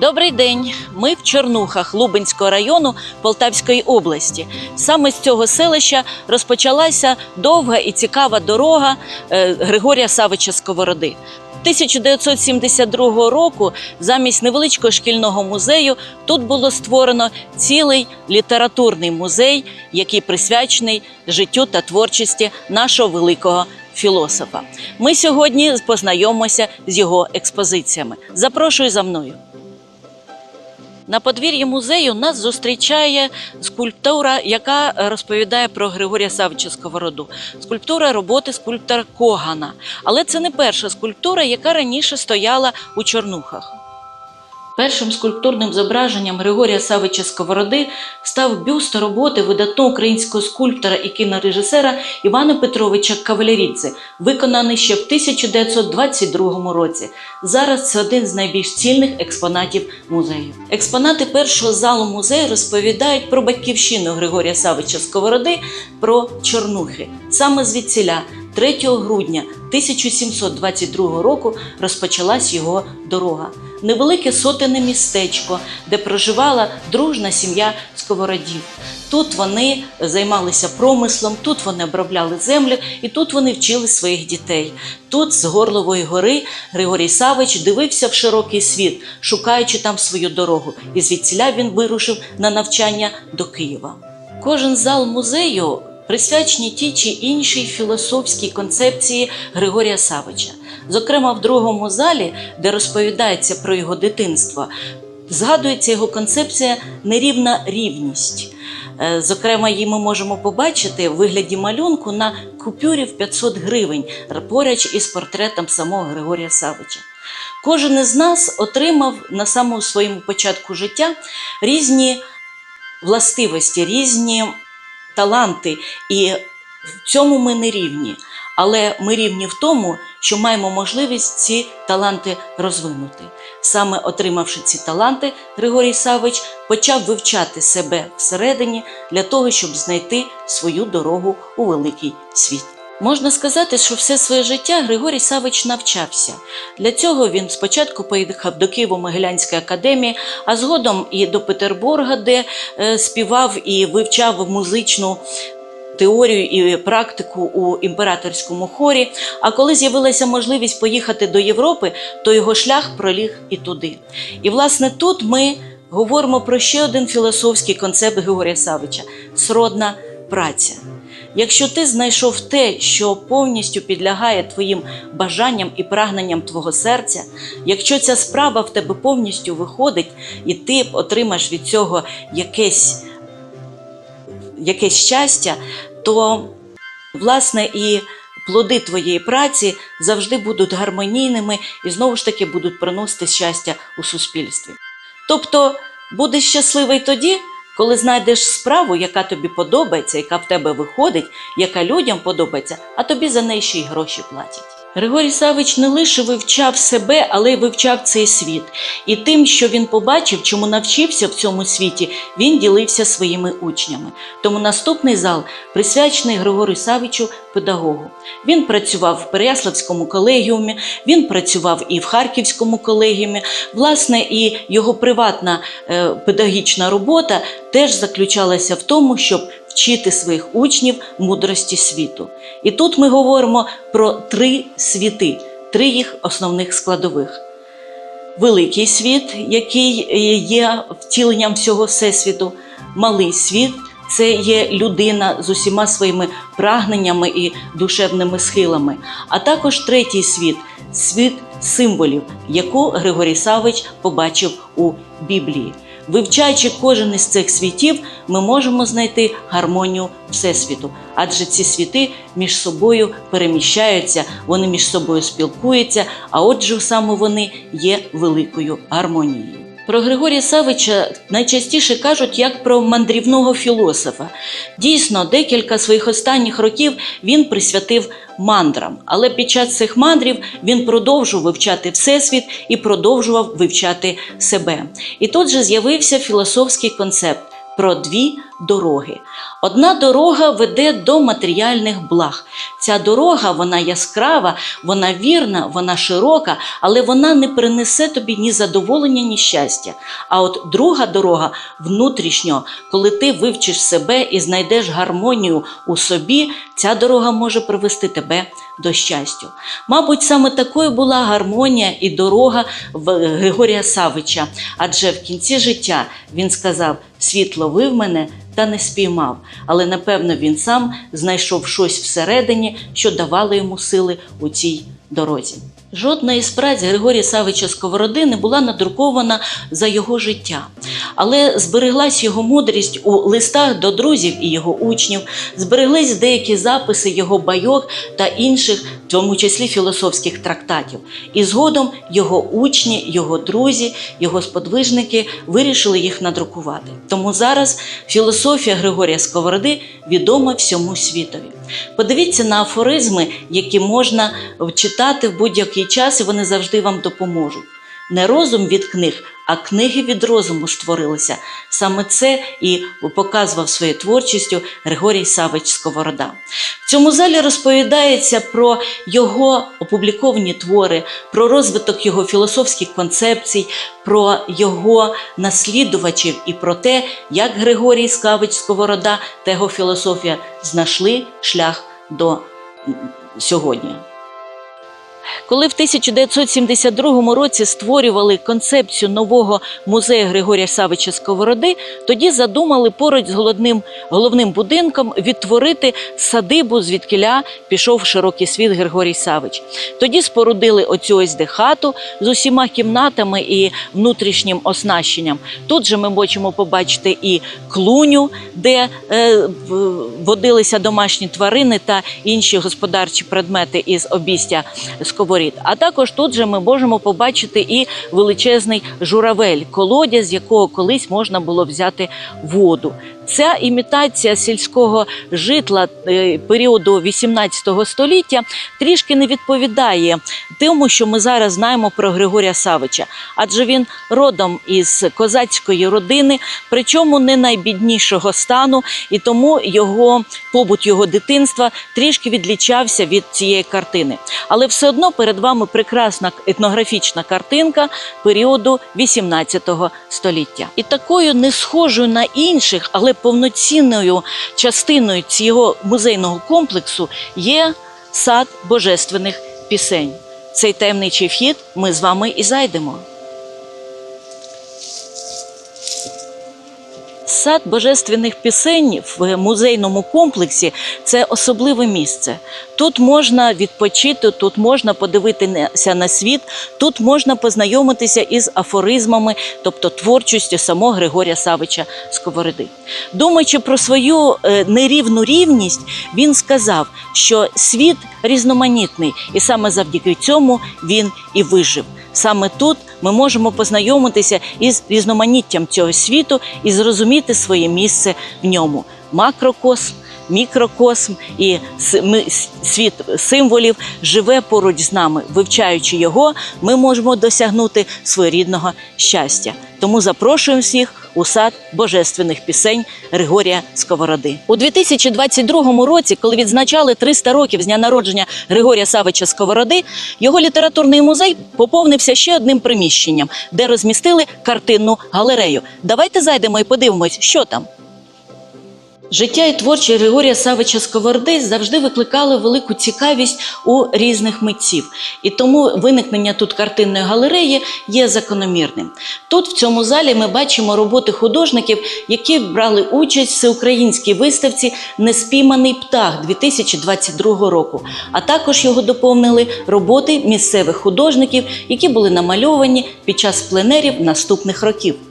Добрий день. Ми в Чорнухах Лубенського району Полтавської області. Саме з цього селища розпочалася довга і цікава дорога е, Григорія Савича Сковороди. 1972 року замість невеличкого шкільного музею тут було створено цілий літературний музей, який присвячений життю та творчості нашого великого філософа. Ми сьогодні познайомимося з його експозиціями. Запрошую за мною. На подвір'ї музею нас зустрічає скульптура, яка розповідає про Григорія Савича Сковороду. Скульптура роботи скульптора Когана. Але це не перша скульптура, яка раніше стояла у Чорнухах. Першим скульптурним зображенням Григорія Савича Сковороди став бюст роботи видатного українського скульптора і кінорежисера Івана Петровича Кавалерідзе, виконаний ще в 1922 році. Зараз це один з найбільш цільних експонатів музею. Експонати першого залу музею розповідають про батьківщину Григорія Савича Сковороди, про Чорнухи. Саме звідсіля 3 грудня 1722 року розпочалась його дорога. Невелике сотене містечко, де проживала дружна сім'я сковородів. Тут вони займалися промислом, тут вони обробляли землю і тут вони вчили своїх дітей. Тут, з Горлової гори, Григорій Савич дивився в широкий світ, шукаючи там свою дорогу. І звідсіля він вирушив на навчання до Києва. Кожен зал музею присвячені тій чи іншій філософській концепції Григорія Савича. Зокрема, в другому залі, де розповідається про його дитинство, згадується його концепція нерівна рівність. Е, Зокрема, її ми можемо побачити в вигляді малюнку на купюрі в 500 гривень поруч із портретом самого Григорія Савича. Кожен із нас отримав на самому своєму початку життя різні властивості, різні таланти, і в цьому ми не рівні. Але ми рівні в тому, що маємо можливість ці таланти розвинути. Саме отримавши ці таланти, Григорій Савич почав вивчати себе всередині для того, щоб знайти свою дорогу у великий світ. Можна сказати, що все своє життя Григорій Савич навчався. Для цього він спочатку поїхав до Києво-Могилянської академії, а згодом і до Петербурга, де е, співав і вивчав музичну теорію і практику у імператорському хорі. А коли з'явилася можливість поїхати до Європи, то його шлях проліг і туди. І власне тут ми говоримо про ще один філософський концепт Григорія Савича сродна праця. Якщо ти знайшов те, що повністю підлягає твоїм бажанням і прагненням твого серця, якщо ця справа в тебе повністю виходить, і ти отримаєш від цього якесь, якесь щастя, то власне і плоди твоєї праці завжди будуть гармонійними і знову ж таки будуть приносити щастя у суспільстві. Тобто будеш щасливий тоді, коли знайдеш справу, яка тобі подобається, яка в тебе виходить, яка людям подобається, а тобі за неї ще й гроші платять. Григорій Савич не лише вивчав себе, але й вивчав цей світ. І тим, що він побачив, чому навчився в цьому світі, він ділився своїми учнями. Тому наступний зал присвячений Григорію Савичу педагогу. Він працював в Переяславському колегіумі, він працював і в Харківському колегіумі. Власне, і його приватна е, педагогічна робота теж заключалася в тому, щоб вчити своїх учнів мудрості світу. І тут ми говоримо про три світи, три їх основних складових. Великий світ, який є втіленням всього всесвіту, малий світ це є людина з усіма своїми прагненнями і душевними схилами, а також третій світ світ символів, яку Григорій Савич побачив у Біблії. Вивчаючи кожен із цих світів, ми можемо знайти гармонію Всесвіту, адже ці світи між собою переміщаються, вони між собою спілкуються, а отже, саме вони є великою гармонією. Про Григорія Савича найчастіше кажуть як про мандрівного філософа. Дійсно, декілька своїх останніх років він присвятив мандрам, але під час цих мандрів він продовжував вивчати всесвіт і продовжував вивчати себе. І тут же з'явився філософський концепт про дві дороги. Одна дорога веде до матеріальних благ. Ця дорога вона яскрава, вона вірна, вона широка, але вона не принесе тобі ні задоволення, ні щастя. А от друга дорога внутрішнього, коли ти вивчиш себе і знайдеш гармонію у собі, ця дорога може привести тебе до щастя. Мабуть, саме такою була гармонія і дорога в Григорія Савича, адже в кінці життя він сказав: світ ловив мене та не спіймав. Але напевно він сам знайшов щось всередині, що давало йому сили у цій дорозі. Жодна із праць Григорія Савича Сковороди не була надрукована за його життя, але збереглась його мудрість у листах до друзів і його учнів, збереглись деякі записи його байок та інших, в тому числі філософських трактатів. І згодом його учні, його друзі, його сподвижники вирішили їх надрукувати. Тому зараз філософія Григорія Сковороди відома всьому світові. Подивіться на афоризми, які можна читати в будь-який час, і вони завжди вам допоможуть. Не розум від книг, а книги від розуму створилися. Саме це і показував своєю творчістю Григорій Савич Сковорода. В цьому залі розповідається про його опубліковані твори, про розвиток його філософських концепцій, про його наслідувачів і про те, як Григорій Савич Сковорода та його філософія знайшли шлях до сьогодні. Коли в 1972 році створювали концепцію нового музею Григорія Савича Сковороди, тоді задумали поруч з головним, головним будинком відтворити садибу, звідкиля пішов широкий світ Григорій Савич. Тоді спорудили оцю ось де хату з усіма кімнатами і внутрішнім оснащенням. Тут же ми хочемо побачити і клуню, де е, водилися домашні тварини та інші господарчі предмети із обістя сковорід. А також тут же ми можемо побачити і величезний журавель, колодязь, з якого колись можна було взяти воду. Ця імітація сільського житла е, періоду 18 століття трішки не відповідає тому, що ми зараз знаємо про Григорія Савича, адже він родом із козацької родини, причому не найбіднішого стану, і тому його побут його дитинства трішки відлічався від цієї картини. Але все одно перед вами прекрасна етнографічна картинка періоду 18 століття. І такою не схожою на інших, але повноцінною частиною цього музейного комплексу є сад божественних пісень. Цей таємничий вхід ми з вами і зайдемо. Сад божественних пісень в музейному комплексі це особливе місце. Тут можна відпочити, тут можна подивитися на світ, тут можна познайомитися із афоризмами, тобто творчістю самого Григорія Савича Сковороди. Думаючи про свою е, нерівну рівність, він сказав, що світ різноманітний, і саме завдяки цьому він і вижив. Саме тут ми можемо познайомитися із різноманіттям цього світу і зрозуміти своє місце в ньому. Макрокосм, мікрокосм і світ символів живе поруч з нами. Вивчаючи його, ми можемо досягнути своєрідного щастя. Тому запрошуємо всіх у сад божественних пісень Григорія Сковороди. У 2022 році, коли відзначали 300 років з дня народження Григорія Савича Сковороди, його літературний музей поповнився ще одним приміщенням, де розмістили картинну галерею. Давайте зайдемо і подивимось, що там. Життя і творчість Григорія Савича Сковороди завжди викликали велику цікавість у різних митців, і тому виникнення тут картинної галереї є закономірним. Тут, в цьому залі, ми бачимо роботи художників, які брали участь в всеукраїнській виставці Неспійманий птах 2022 року. А також його доповнили роботи місцевих художників, які були намальовані під час пленерів наступних років.